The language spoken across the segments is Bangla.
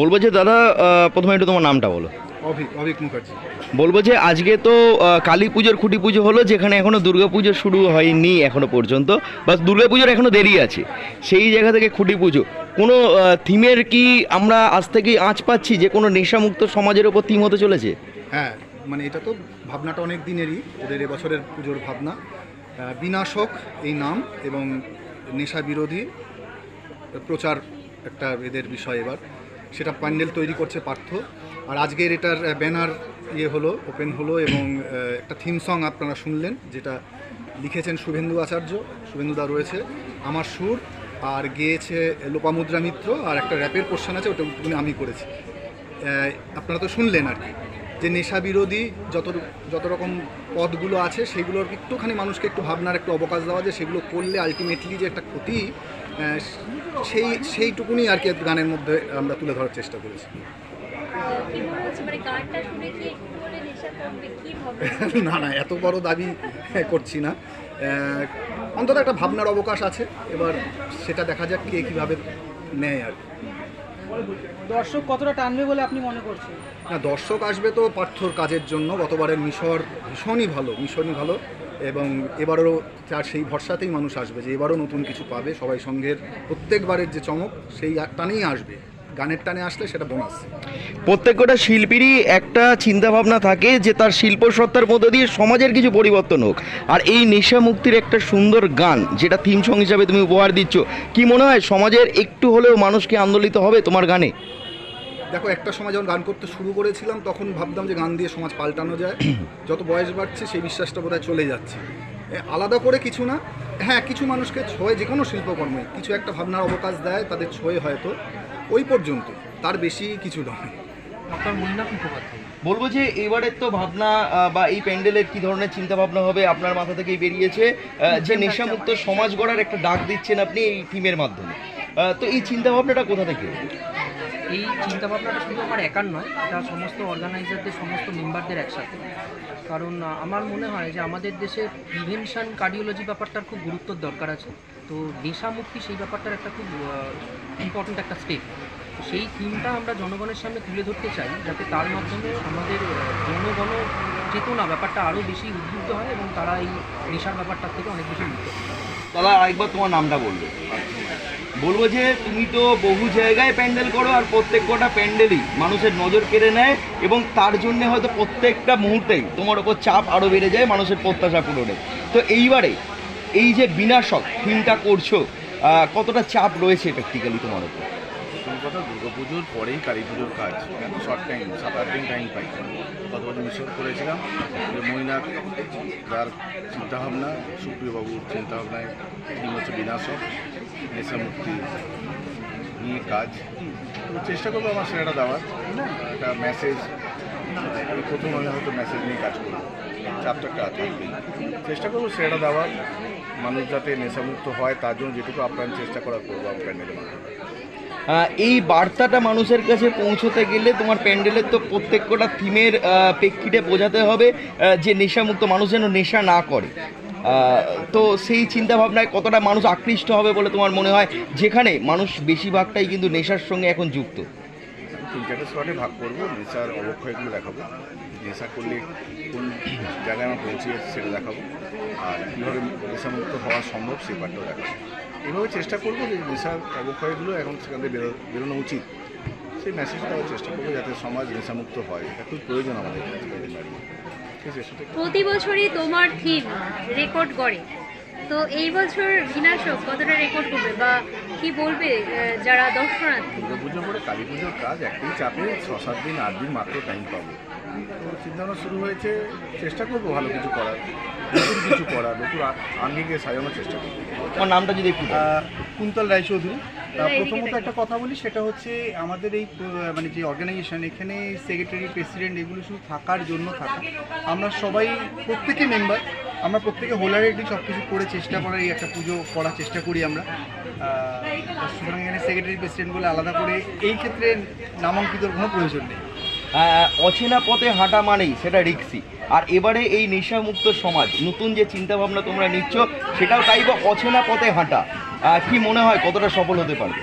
বলব যে দাদা প্রথমে একটু তোমার নামটা বলো। অভিক অভিক মুখার্জি। বলব যে আজকে তো কালী পুজোর খুঁটি পুজো হলো যেখানে এখনও দুর্গা পুজো শুরু হয়নি এখনও পর্যন্ত। বা দুর্গা পুজোর এখনও দেরি আছে। সেই জায়গা থেকে খুঁটি পুজো। কোনো থিমের কি আমরা আজ থেকেই আঁচ পাচ্ছি যে কোনো নেশামুক্ত সমাজের ওপর থিম হতে চলেছে? হ্যাঁ মানে এটা তো ভাবনাটা অনেক দিনেরই ওদের এবছরের পুজোর ভাবনা। বিনাশক এই নাম এবং নেশা বিরোধী প্রচার একটা এদের বিষয় এবার। সেটা প্যান্ডেল তৈরি করছে পার্থ। আর আজকের এটার ব্যানার ইয়ে হলো, ওপেন হলো এবং একটা থিম সং আপনারা শুনলেন, যেটা লিখেছেন শুভেন্দু আচার্য শুভেন্দুদা রয়েছে, আমার সুর, আর গেয়েছে লোপামুদ্রা মিত্র, আর একটা র্যাপের পোর্শন আছে, ওটা আমি করেছি। আপনারা তো শুনলেন আর কি। যে নেশা বিরোধী যত যত রকম পদগুলো আছে, সেগুলোর একটুখানি মানুষকে একটু ভাবনার একটু অবকাশ দেওয়া যে সেগুলো করলে আলটিমেটলি যে একটা ক্ষতি সেই, সেইটুকুনি আর কি গানের মধ্যে আমরা তুলে ধরার চেষ্টা করেছি। না না, এত বড় দাবি করছি না। অন্তত একটা ভাবনার অবকাশ আছে। এবার সেটা দেখা যাক কে কীভাবে নেয় আর কি। দর্শক কতটা টানবে বলে আপনি মনে করছেন? না, দর্শক আসবে তো পার্থর কাজের জন্য। গতবারের মিশর ভীষণই ভালো ভীষণই ভালো। এবং এবারও তার সেই ভরসাতেই মানুষ আসবে যে এবারও নতুন কিছু পাবে। সবাই সঙ্গের প্রত্যেকবারের যে চমক, সেই টানেই আসবে। গানের টানে আসলে সেটা বোনাস প্রত্যেকটা শিল্পীরই একটা চিন্তা ভাবনা থাকে যে তার শিল্প সত্তার মধ্যে দিয়ে সমাজের কিছু পরিবর্তন হোক। আর এই নেশা মুক্তির একটা সুন্দর গান যেটা থিম সং হিসাবে তুমি উপহার দিচ্ছ কি মনে হয় সমাজের একটু হলেও মানুষকে আন্দোলিত হবে তোমার গানে? দেখো একটা সময় যখন গান করতে শুরু করেছিলাম তখন ভাবতাম যে গান দিয়ে সমাজ পাল্টানো যায়। যত বয়স বাড়ছে সেই বিশ্বাসটা বোধহয় চলে যাচ্ছে। আলাদা করে কিছু না। হ্যাঁ কিছু মানুষকে ছোঁয় যে কোনো শিল্পকর্মে কিছু একটা ভাবনার অবকাশ দেয় তাদের ছোঁয় হয়তো। ওই পর্যন্ত তার বেশি কিছু নয়। ডক্টর মৈনাক মুখোপাধ্যায়। বলব যে এবারের তো ভাবনা বা এই প্যান্ডেলের কি ধরনের চিন্তা ভাবনা হবে আপনার মাথা থেকেই বেরিয়েছে। যে নেশামুক্ত সমাজ গড়ার একটা ডাক দিচ্ছেন আপনি এই থিমের মাধ্যমে। তো এই চিন্তা ভাবনাটা কোথা থেকে? এই চিন্তাভাবনাটা শুধু আমার একার নয়, এটা সমস্ত অর্গানাইজারদের সমস্ত মেম্বারদের একসাথে। কারণ আমার মনে হয় যে আমাদের দেশে প্রিভেনশন কার্ডিওলজি ব্যাপারটার খুব গুরুত্বর দরকার আছে। তো নেশামুক্তি সেই ব্যাপারটার একটা খুব ইম্পর্ট্যান্ট একটা স্টেপ সেই থিমটা আমরা জনগণের সামনে তুলে ধরতে চাই, যাতে তার মাধ্যমে আমাদের জনগণ চেতনা ব্যাপারটা আরও বেশি উদ্বুদ্ধ হয় এবং তারা এই নেশার ব্যাপারটার থেকে অনেক বেশি মুক্ত। দাদা, আরেকবার তোমার নামটা বলবে। বলব যে তুমি তো বহু জায়গায় প্যান্ডেল করো আর প্রত্যেক কটা প্যান্ডেলই মানুষের নজর কেড়ে নেয় এবং তার জন্য হয়তো প্রত্যেকটা মুহূর্তেই তোমার ওপর চাপ আরও বেড়ে যায়, মানুষের প্রত্যাশা পূরণে। তো এইবারে এই যে বিনাশক থিমটা করছ কতটা চাপ রয়েছে প্র্যাকটিক্যালি তোমার ওপর? কথা দুর্গা পুজোর পরেই কালী পুজোর কাজ। শর্ট টাইম সাত আট দিন টাইম পাই। গত বছর মিশন করেছিলাম যে মৈনাক, যার চিন্তাভাবনা, সুপ্রিয়বাবুর চিন্তাভাবনায়, তিনি হচ্ছে বিনাশক। নেশামুক্তি নিয়ে কাজ। চেষ্টা করব আমার সেটা দেওয়ার। একটা মেসেজ আমি প্রথম আমি হয়তো মেসেজ নিয়ে কাজ করব। চাপটা একটা থাকবেই চেষ্টা করব সেটা দেওয়ার। মানুষ যাতে নেশামুক্ত হয়, তার জন্য যেটুকু আপ্রাণ চেষ্টা করা করব আমি প্যান্ডেলের মাধ্যমে। এই বার্তাটা মানুষের কাছে পৌঁছতে গেলে তোমার প্যান্ডেলের তো প্রত্যেক কটা থিমের প্রেক্ষিতে বোঝাতে হবে যে নেশামুক্ত মানুষ যেন নেশা না করে। তো সেই চিন্তা ভাবনায় কতটা মানুষ আকৃষ্ট হবে বলে তোমার মনে হয়? যেখানে মানুষ বেশিরভাগটাই কিন্তু নেশার সঙ্গে এখন যুক্ত। তিন চারটে স্লটে ভাগ করব, নেশার অবক্ষয়গুলো দেখাবো। নেশা করলে কোন জায়গায় আমরা পৌঁছে সেটা দেখাবো। আর কীভাবে নেশামুক্ত হওয়া সম্ভব সেই পার্টটাও দেখাবো। এভাবে চেষ্টা করব যে নেশার অবক্ষয়গুলো এখন সেখান থেকে বেরো বেরোনো উচিত। সেই দেওয়ার চেষ্টা করব যাতে সমাজ নেশামুক্ত হয়। এটা খুব প্রয়োজন আমাদের প্রতি বছরই তোমার থিম রেকর্ড করে তো এই বছর বিনাশক কতটা রেকর্ড করবে বা কি বলবে যারা দর্শনার্থী? দুর্গা পুজোর পরে কালী পুজোর কাজ একটাই চাপে ছ সাত দিন আট দিন মাত্র টাইম পাবো। তো চিন্তাভাবনা শুরু হয়েছে চেষ্টা করব ভালো কিছু করার নতুন কিছু করার নতুন আঙ্গিকে সাজানোর চেষ্টা করব। তোমার নামটা যদি একটু কুন্তল রায়চৌধুরী। প্রথমত একটা কথা বলি সেটা হচ্ছে আমাদের এই মানে যে অর্গানাইজেশন এখানে সেক্রেটারি প্রেসিডেন্ট এগুলো শুধু থাকার জন্য থাকা। আমরা সবাই প্রত্যেকে মেম্বার আমরা প্রত্যেকে হোলারেডলি সব কিছু করে চেষ্টা করার এই একটা পুজো করার চেষ্টা করি আমরা। সুতরাং এখানে সেক্রেটারি প্রেসিডেন্ট বলে আলাদা করে এই ক্ষেত্রে নামাঙ্কিত কোনো প্রয়োজন নেই। অচেনা পথে হাঁটা মানেই সেটা রিক্সি। আর এবারে এই নেশামুক্ত সমাজ, নতুন যে চিন্তাভাবনা তোমরা নিচ্ছ, সেটাও তাই বা অচেনা পথে হাঁটা? কি মনে হয় কতটা সফল হতে পারবে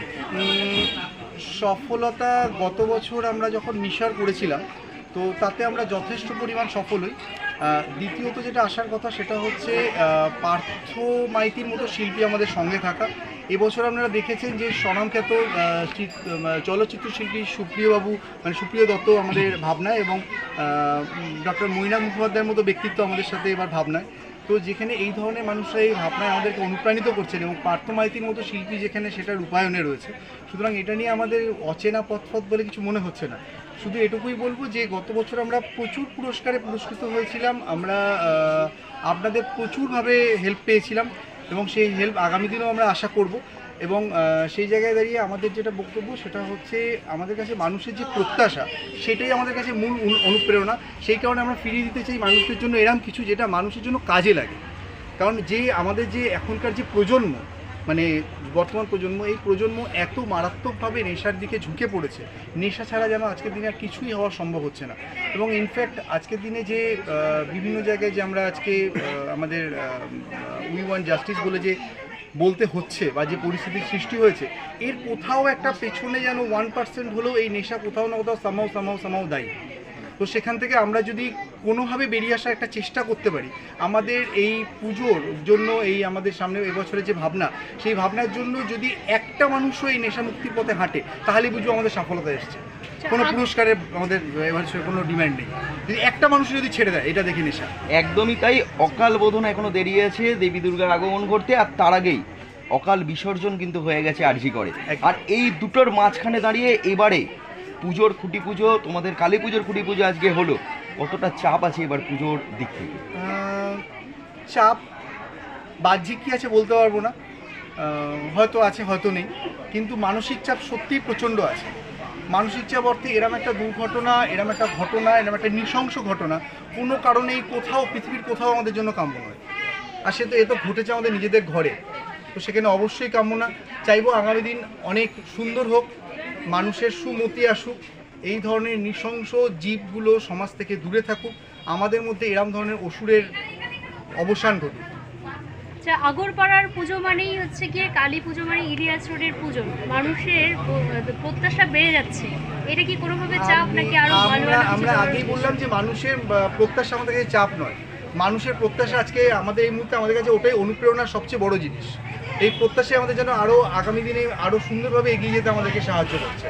সফলতা গত বছর আমরা যখন নেশার করেছিলাম, তো তাতে আমরা যথেষ্ট পরিমাণ সফল হই। দ্বিতীয়ত যেটা আসার কথা সেটা হচ্ছে পার্থ মাইতির মতো শিল্পী আমাদের সঙ্গে থাকা। এবছর আপনারা দেখেছেন যে স্বনামখ্যাত চলচ্চিত্র শিল্পী সুপ্রিয়বাবু মানে সুপ্রিয় দত্ত আমাদের ভাবনায় এবং ডক্টর মইনা মুখোপাধ্যায়ের মতো ব্যক্তিত্ব আমাদের সাথে এবার ভাবনায়। তো যেখানে এই ধরনের মানুষরা এই ভাবনায় আমাদেরকে অনুপ্রাণিত করছেন এবং পার্থমাইতির মতো শিল্পী যেখানে সেটা রূপায়ণে রয়েছে, সুতরাং এটা নিয়ে আমাদের অচেনা পথপথ বলে কিছু মনে হচ্ছে না। শুধু এটুকুই বলব যে গত বছর আমরা প্রচুর পুরস্কারে পুরস্কৃত হয়েছিলাম, আমরা আপনাদের প্রচুরভাবে হেল্প পেয়েছিলাম এবং সেই হেল্প আগামী দিনেও আমরা আশা করব। এবং সেই জায়গায় দাঁড়িয়ে আমাদের যেটা বক্তব্য সেটা হচ্ছে আমাদের কাছে মানুষের যে প্রত্যাশা, সেটাই আমাদের কাছে মূল অনু- অনুপ্রেরণা। সেই কারণে আমরা ফিরিয়ে দিতে চাই মানুষদের জন্য এরম কিছু যেটা মানুষের জন্য কাজে লাগে। কারণ যে আমাদের যে এখনকার যে প্রজন্ম মানে বর্তমান প্রজন্ম, এই প্রজন্ম এত মারাত্মকভাবে নেশার দিকে ঝুঁকে পড়েছে। নেশা ছাড়া যেন আজকের দিনে আর কিছুই হওয়া সম্ভব হচ্ছে না। এবং ইনফ্যাক্ট আজকের দিনে যে বিভিন্ন জায়গায় যে আমরা আজকে আমাদের উই ওয়ান জাস্টিস বলে যে বলতে হচ্ছে বা যে পরিস্থিতির সৃষ্টি হয়েছে এর কোথাও একটা পেছনে যেন ওয়ান পার্সেন্ট হলেও এই নেশা কোথাও না কোথাও সামাও সামাও সামাও দায়ী। তো সেখান থেকে আমরা যদি কোনোভাবে বেরিয়ে আসার একটা চেষ্টা করতে পারি আমাদের এই পুজোর জন্য এই আমাদের সামনে এবছরে যে ভাবনা সেই ভাবনার জন্য যদি একটা মানুষও এই নেশা মুক্তির পথে হাঁটে তাহলে বুঝব আমাদের সফলতা এসছে। কোনো পুরস্কারের আমাদের এবছর কোনো ডিমান্ড নেই। যদি একটা মানুষ যদি ছেড়ে দেয় এটা দেখে নেশা। একদমই তাই অকাল বোধন এখনও দেরি আছে দেবী দুর্গার আগমন করতে আর তার আগেই অকাল বিসর্জন কিন্তু হয়ে গেছে আরজি করে। আর এই দুটোর মাঝখানে দাঁড়িয়ে এবারে পুজোর খুঁটি পুজো তোমাদের কালী পুজোর খুঁটি পুজো আজকে হলো। কতটা চাপ আছে এবার পুজোর দিক থেকে? চাপ বাহ্যিক কী আছে বলতে পারব না। হয়তো আছে হয়তো নেই। কিন্তু মানসিক চাপ সত্যিই প্রচণ্ড আছে। চাপ অর্থে এরম একটা দুর্ঘটনা, এরম একটা ঘটনা, এরম একটা নৃশংস ঘটনা, কোনো কারণেই কোথাও, পৃথিবীর কোথাও আমাদের জন্য কাম্য নয়। আর সে তো, এ তো ঘটেছে আমাদের নিজেদের ঘরে। তো সেখানে অবশ্যই কাম্য না। চাইব আগামী দিন অনেক সুন্দর হোক, মানুষের সুমতি আসুক, এই ধরনের নৃশংস জীবগুলো সমাজ থেকে দূরে থাকুক, আমাদের মধ্যে এরম ধরনের অসুরের অবসান ঘটুক। আচ্ছা আগরপাড়ার পুজো মানেই হচ্ছে গিয়ে কালী পুজো মানে ইলিয়াস রোডের পুজো। মানুষের প্রত্যাশা বেড়ে যাচ্ছে। এটা কি কোনোভাবে চাপ নাকি আরও ভালো আমরা আগেই বললাম যে মানুষের প্রত্যাশা আমাদের কাছে চাপ নয়। মানুষের প্রত্যাশা আজকে আমাদের এই মুহূর্তে আমাদের কাছে ওটাই অনুপ্রেরণার সবচেয়ে বড় জিনিস। এই প্রত্যাশা আমাদের যেন আরও আগামী দিনে আরও সুন্দরভাবে এগিয়ে যেতে আমাদেরকে সাহায্য করছে।